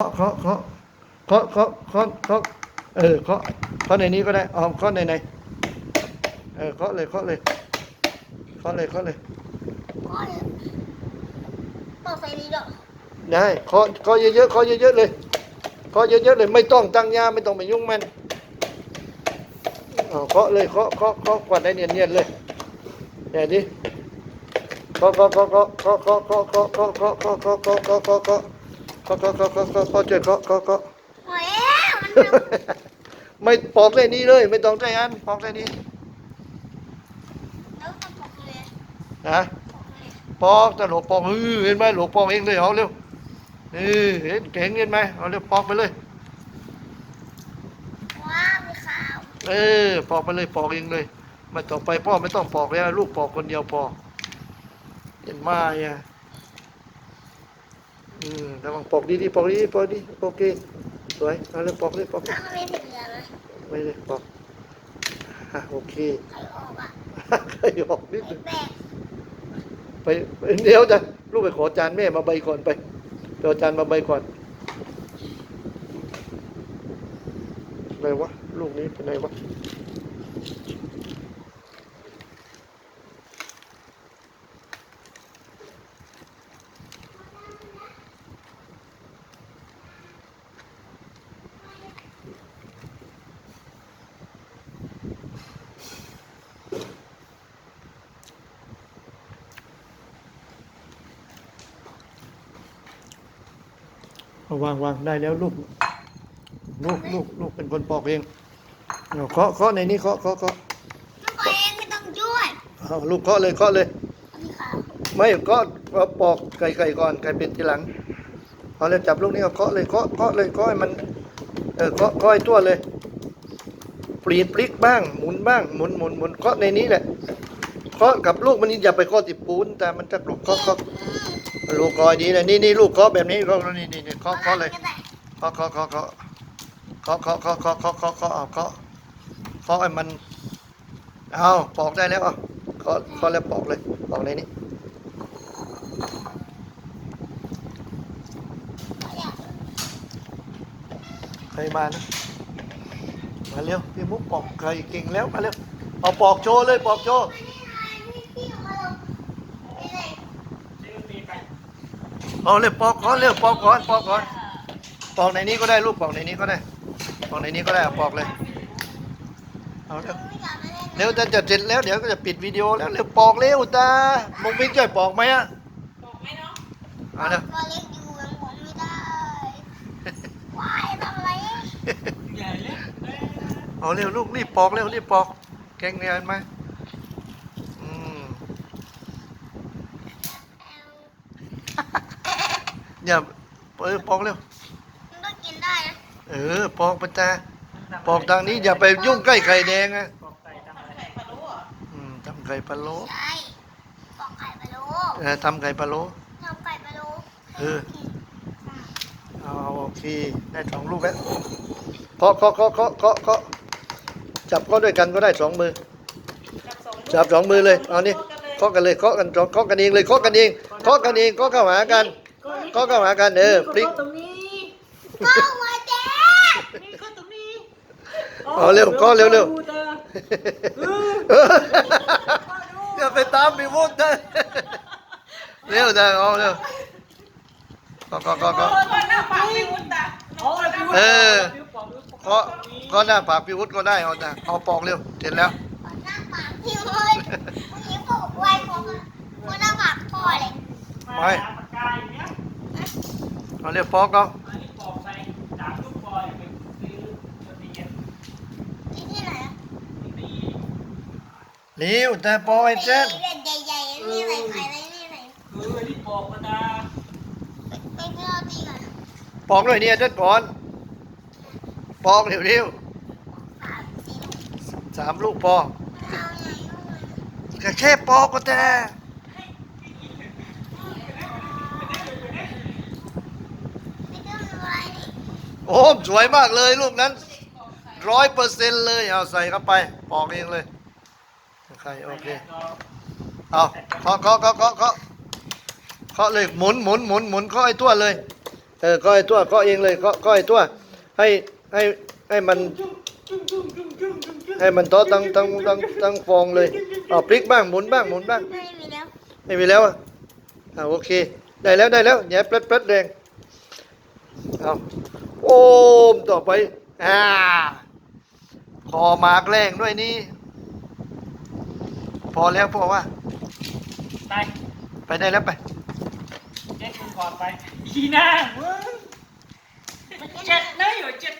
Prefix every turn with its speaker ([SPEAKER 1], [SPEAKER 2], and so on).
[SPEAKER 1] คาะเคาะเคาะเคาะเคาะเคาะเคาะเออเคาะเคาะในนี้ก็ได้เอาเคาะในในเออเคาะเลยเคาะเลยเคาะเลยเคาะเลย
[SPEAKER 2] พ่อเนี่นี้เหรอ
[SPEAKER 1] ได้เคาะเคาะเยอะๆเคาะเยอะๆเลยเคาะเยอะๆเลยไม่ต้องตั้งยาไม่ต้องไปยุ่งมันเอาเคาะเลยเคาะเคาะเคาะกวาดได้เนียนๆเลยเนี่ยดิเคาะเคาะเคาะเคาะเคาะเคาะเคาะเคาะเคาะเคาะเคาะเคาะเคาะ ก็ก็ก็ก็ก็เจ็
[SPEAKER 2] ดก็ก็ก็
[SPEAKER 1] ไม่ปอกแค่นี้เลย ไม่ต้องใจอันปอกแค่นี้
[SPEAKER 2] ลนอกเลย
[SPEAKER 1] นะ
[SPEAKER 2] ปอกเล
[SPEAKER 1] อกแต่หลวงปอกเออเห็นไหมหลวงปอกเองเลยเอาเร็วเออเห็นเก่งเห็นไหมเอาเร็วปอกไปเลยเออปอกไปเลยปอกเองเลยไม่ต้องไปพ่อไม่ต้องปอกแล้วลูกปอกคนเดียวปอกเห็นไหมอะ อืมระวังปอกดีๆปอกดีๆปอกดีโอเคสวยเอาเลยปอกเลยปอกเลย
[SPEAKER 2] ถ้ามันไม่ผิดเหลือไหม
[SPEAKER 1] ไม่เลยปอกอะโอเค
[SPEAKER 2] ใครออกอะ
[SPEAKER 1] ใครออกนิด
[SPEAKER 2] ไอ้
[SPEAKER 1] นึง
[SPEAKER 2] แบก
[SPEAKER 1] ไปเดี๋ยวจะลูกไปขอจานแม่มาใบก่อนไปไปเอาจานมาใบก่อนไหนวะลูกนี้เป็นไหนวะ วางวางได้แล้วลูก ลูกลูกลูกเป็นคนปอกเองเอาเคาะเคาะในนี้เคาะเคาะเคาะ
[SPEAKER 2] ลูกตัวเองไม่ต้องช่วย
[SPEAKER 1] เอาลูกเคาะเลยเคาะเลย
[SPEAKER 2] เอามีขาว
[SPEAKER 1] ไม่เคาะเอาปอกไก่ไก่ก่อนไก่เป็นทีหลังเอาเลยจับลูกนี้เอาเคาะเลยเคาะเคาะเลยเคาะให้มันเออเคาะเคาะให้ตัวเลยปลีดพลิกบ้างหมุนบ้างหมุนหมุนหมุนเคาะในนี้แหละเคาะกับลูกมันนี่อย่าไปเคาะติดปูนแต่มันจะกรอบเคาะเคาะ ลูกคอยดีเลยนี่นี่ลูกเคาะแบบนี้เคาะนี่นี่นี่เคาะเคาะเลยเคาะเคาะเคาะเคาะเคาะเคาะเคาะเคาะเคาะเคาะเคาะเอาเคาะเคาะให้มันเอาปอกได้แล้วเอาเคาะเคาะแล้วปอกเลยปอกในนี้ใครมานะมาเร็วพี่มุกปอกไก่เก่งแล้วมาเร็วเอาปอกโชว์เลยปอกโชว์
[SPEAKER 2] ไม่พี่เอามาลงไม่ได้
[SPEAKER 1] เอาเลยปอกก่อนเร็วปอกก่อนปอกก่อนปอกในนี้ก็ได้ลูกปอกในนี้ก็ได้ปอกในนี้ก็ได้เอาปอกเลยเอาเร็ว
[SPEAKER 2] ไม่อยากมาเล่น
[SPEAKER 1] เร็วจะจะเสร็จแล้วเดี๋ยวก็จะปิดวิดีโอแล้วเร็วปอกเร็วตามุกมิ้งช่วยปอกไหมอะเอาเร็ว
[SPEAKER 2] ตัวเล็กอยู่ยังผมไม่ได้วายทำอะไร
[SPEAKER 1] เอาเร็วลูกรีบปอกเร็วรีบปอกเก่งเนี่ยเห็นไหมอืม อย่าเออปอกเร็ว
[SPEAKER 2] มันก็กินได้นะ
[SPEAKER 1] เออ ปอกประจาปอกทางนี้อย่าไปยุ่งใกล้ไข่แดงอะอืมทำไข่พะโล้
[SPEAKER 2] ใช่ปอกไข่พะโล้
[SPEAKER 1] เออทำไข่พะโล้
[SPEAKER 2] ทำไข่พะโล้
[SPEAKER 1] เออ เอาโอเค ได้สองลูกแล้วเคาะเคาะเคาะเคาะเคาะเคาะจับเคาะด้วยกันก็ได้สองมือ จับสองมือเลย เอานี่เคาะกันเลยเคาะกันสองเคาะกันเองเลยเคาะกันเองเคาะกันเองเคาะเข้าหากัน เคาะเข้าหากันเออพลิก
[SPEAKER 3] ตรงนี้
[SPEAKER 2] ก็หัวแจ๊
[SPEAKER 3] นี่ก็ตรงนี้
[SPEAKER 1] เอาเร็วเคาะเร็วเร็ว
[SPEAKER 3] ดูเธอ
[SPEAKER 1] อย่าไปตามพี่วุฒินะเร็วจ้ะเอาเร็วเคาะเคาะเคาะเคาะ
[SPEAKER 3] หน้าปากพี่วุฒิอะ
[SPEAKER 1] เออเคาะเคาะหน้าปากพี่วุฒิก็ได้เอาจ้ะเอาปอกเร็วเสร็จแล้ว
[SPEAKER 2] หน้าปากพี่เลยวันนี้ปอกไว้ของมันหน้าปากพ่อเลย
[SPEAKER 1] ไป เราเรียกฟอ
[SPEAKER 2] กก็นี่อุ
[SPEAKER 1] ตส่ปอไอ้เจ๊
[SPEAKER 2] ใปอกดเอ
[SPEAKER 1] ปอกหน่อยเนี่ยเจ๊ก่อนปอกเร็วเร็ว
[SPEAKER 2] สา
[SPEAKER 1] มลูกปอ
[SPEAKER 2] ก
[SPEAKER 1] แค่ปอกก็แต่ โอ้สวยมากเลยลูกนั้นร้อยเปอร์เซ็นต์เลยเอาใส่เข้าไปปอกเองเลยใครโอเคเอาเคาะเคาะเคาะเคาะเคาะเคาะเลยหมุนหมุนหมุนหมุนเคาะไอ้ตัวเลยเออก็ไอ้ตัวก็เองเลยก็ก็ไอ้ตัวให้ให้ให้มันให้มันโตตั้งตั้งตั้งตั้งฟองเลยเอาพลิกบ้างหมุนบ้างหมุนบ้าง
[SPEAKER 2] ไม่มีแล้ว
[SPEAKER 1] ไม่มีแล้วอะอ่าโอเคได้แล้วได้แล้วอย่เปลัดเปลัดแรงเอา โอมต่อไปอ่าคอหมากแรงด้วยนี่พอแล้วพอว่า
[SPEAKER 3] ไป
[SPEAKER 1] ไปได้แล้วไป
[SPEAKER 3] เจ็ดมึงก่อนไปอีน่ามึงเจ็ดนะอยู่เจ็ด